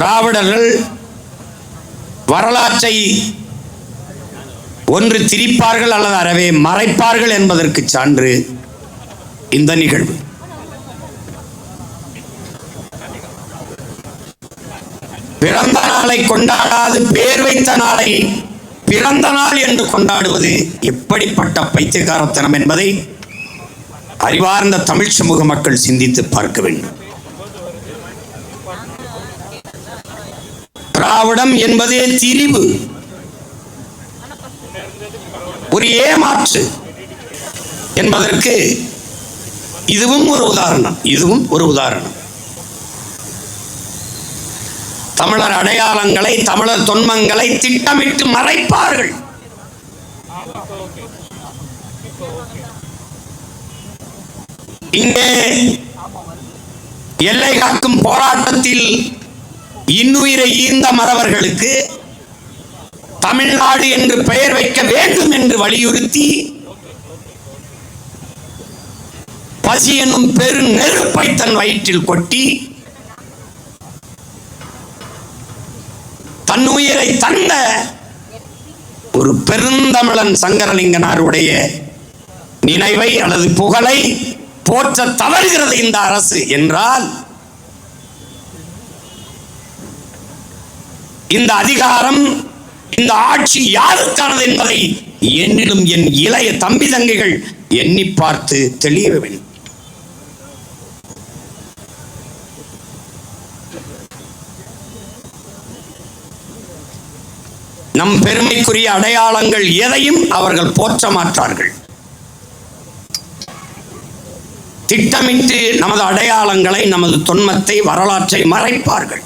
திராவிடர்கள் வரலாற்றை ஒன்று திரிப்பார்கள் அல்லது அறவே மறைப்பார்கள் என்பதற்கு சான்று இந்த நிகழ்வு. பிறந்த நாளை கொண்டாடாது பேர் வைத்த நாளை பிறந்த நாள் என்று கொண்டாடுவது எப்படிப்பட்ட பைத்தியகாரத்தனம் என்பதை அறிவார்ந்த தமிழ் சமூக மக்கள் சிந்தித்து பார்க்க வேண்டும். திராவிடம் என்பதே திரிவு ஒரு ஏமாற்று என்பதற்கு இதுவும் ஒரு உதாரணம் இதுவும் ஒரு உதாரணம். தமிழர் அடையாளங்களை தமிழர் தொன்மங்களை திட்டமிட்டு மறைப்பார்கள். இங்கே எல்லை காக்கும் போராட்டத்தில் இன்னுயிரை ஈர்ந்த மறவர்களுக்கு தமிழ்நாடு என்று பெயர் வைக்க வேண்டும் என்று வலியுறுத்தி பசி எனும் பெரு நெருப்பை தன் வயிற்றில் கொட்டி தன் உயிரை தந்த ஒரு பெருந்தமிழன் சங்கரலிங்கனாருடைய நினைவை அல்லது புகழை போற்ற தவறுகிறது இந்த அரசு என்றால் இந்த அதிகாரம் இந்த ஆட்சி யாருக்கானது என்பதை என்னிலும் என் இளைய தம்பி தங்கைகள் எண்ணி பார்த்து தெளிய வேண்டும். நம் பெருமைக்குரிய அடையாளங்கள் எதையும் அவர்கள் போற்ற மாட்டார்கள். திட்டமிட்டு நமது அடையாளங்களை நமது தொன்மத்தை வரலாற்றை மறைப்பார்கள்.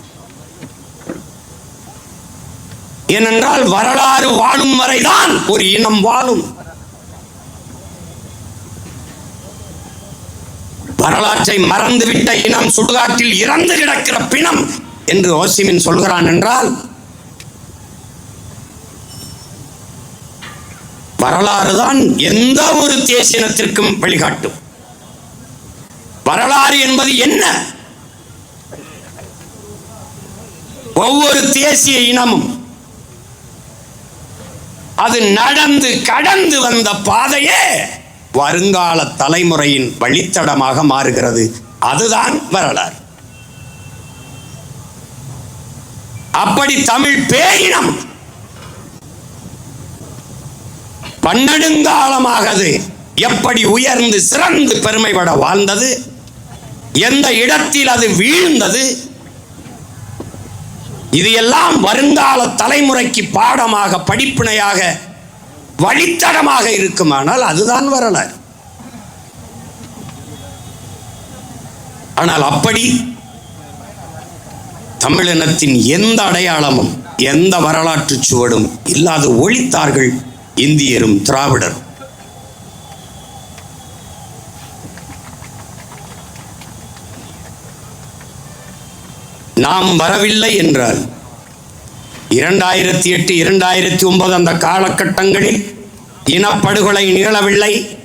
ஏனென்றால் வரலாறு வாழும் வரைதான் ஒரு இனம் வாழும். வரலாற்றை மறந்துவிட்ட இனம் சுடுகாட்டில் இறந்து கிடக்கிற பிணம் என்று ஓசிமின் சொல்கிறான் என்றால் வரலாறு தான் எந்த ஒரு தேசியனத்திற்கும் வழிகாட்டும். வரலாறு என்பது என்ன? ஒவ்வொரு தேசிய இனமும் அது நடந்து கடந்து வந்த பாதையே வருங்கால தலைமுறையின் வழித்தடமாக மாறுகிறது. அதுதான் வரலாறு. அப்படி தமிழ் பேரினம் பன்னெடுங்காலமாக அது எப்படி உயர்ந்து சிறந்து பெருமைப்பட வாழ்ந்தது எந்த இடத்தில் அது வீழ்ந்தது இது எல்லாம் வருங்கால தலைமுறைக்கு பாடமாக படிப்பினையாக வழித்தடமாக இருக்குமானால் அதுதான் வரலாறு. ஆனால் அப்படி தமிழினத்தின் எந்த அடையாளமும் எந்த வரலாற்று சுவடும் இல்லாது ஒழித்தார்கள் இந்தியரும் திராவிடரும். நாம் வரவில்லை என்றால் இரண்டாயிரத்தி எட்டு இரண்டாயிரத்தி ஒன்பது அந்த காலகட்டங்களில் இனப்படுகொலை நிகழவில்லை.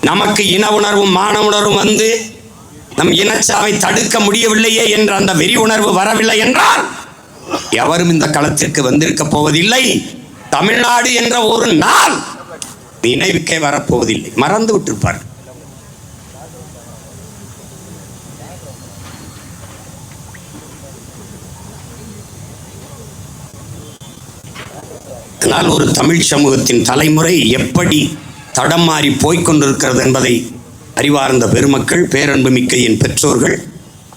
நமக்கு இன உணர்வும் மான உணர்வும் வந்து நம் இனச்சாவை தடுக்க முடியவில்லையே என்ற அந்த வெறி உணர்வு வரவில்லை என்றால் எவரும் இந்த களத்திற்கு வந்திருக்க போவதில்லை. தமிழ்நாடு என்ற ஒரு நாள் நினைவுக்கே வரப்போவதில்லை. மறந்து விட்டிருப்பார்கள். அதனால் ஒரு தமிழ் சமூகத்தின் தலைமுறை எப்படி தடம் மாறி போய்க் கொண்டிருக்கிறது என்பதை அறிவார்ந்த பெருமக்கள் பேரன்புமிக்க என் பெற்றோர்கள்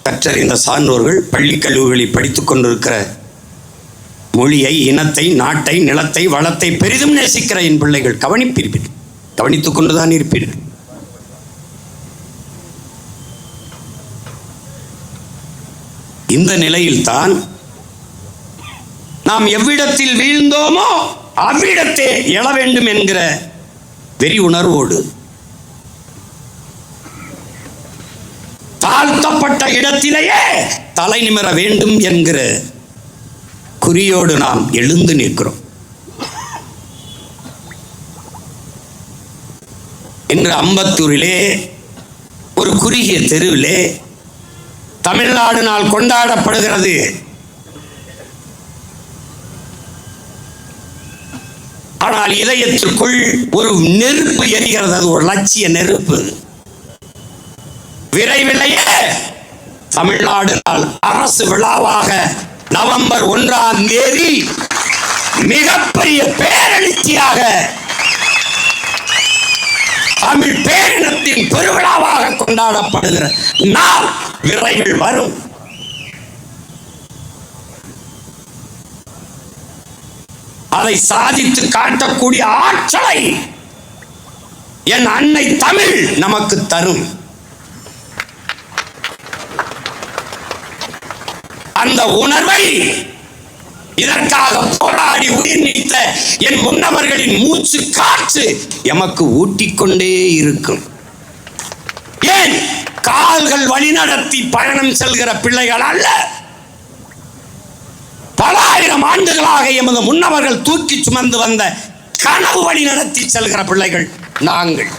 கற்றறிந்த சான்றோர்கள் பள்ளி கல்லூரிகளில் படித்துக் கொண்டிருக்கிற மொழியை இனத்தை நாட்டை நிலத்தை வளத்தை பெரிதும் நேசிக்கிற என் பிள்ளைகள் கவனிப்பீர்கள். கவனித்துக் கொண்டுதான் இருப்பீர்கள். இந்த நிலையில்தான் நாம் எவ்விடத்தில் வீழ்ந்தோமோ அவ்விடத்தே எழ வேண்டும் என்கிற வெறி உணர்வோடு தாழ்த்தப்பட்ட இடத்திலேயே தலை நிமிர வேண்டும் என்கிற குறியோடு நாம் எழுந்து நிற்கிறோம். இன்று அம்பத்தூரிலே ஒரு குறுகிய தெருவிலே தமிழ்நாடு நாள் கொண்டாடப்படுகிறது. ஆனால் இதயத்திற்குள் ஒரு நெருப்பு எரிகிறது. அது ஒரு லட்சிய நெருப்பு. விரைவிலேயே தமிழ்நாடு நாள் அரசு விழாவாக நவம்பர் ஒன்றாம் தேதி மிகப்பெரிய பேரெழுச்சியாக தமிழ் பேரினத்தின் பெருவிழாவாக கொண்டாடப்படுகிற நாள் விரைவில் வரும். அதை சாதித்து காட்டக்கூடிய ஆற்றலை என் அன்னை தமிழ் நமக்கு தரும். அந்த உணர்வை இதற்காக போராடி உயிர் நீத்த என் முன்னவர்களின் மூச்சு காற்று எமக்கு ஊட்டிக்கொண்டே இருக்கும். ஏன்? கால்கள் வழிநடத்தி பயணம் செல்கிற பிள்ளைகள் அல்ல. பல ஆயிரம் ஆண்டுகளாக எமது முன்னவர்கள் தூக்கி சுமந்து வந்த கனவு வழி நடத்தி செல்கிற பிள்ளைகள் நாங்கள்.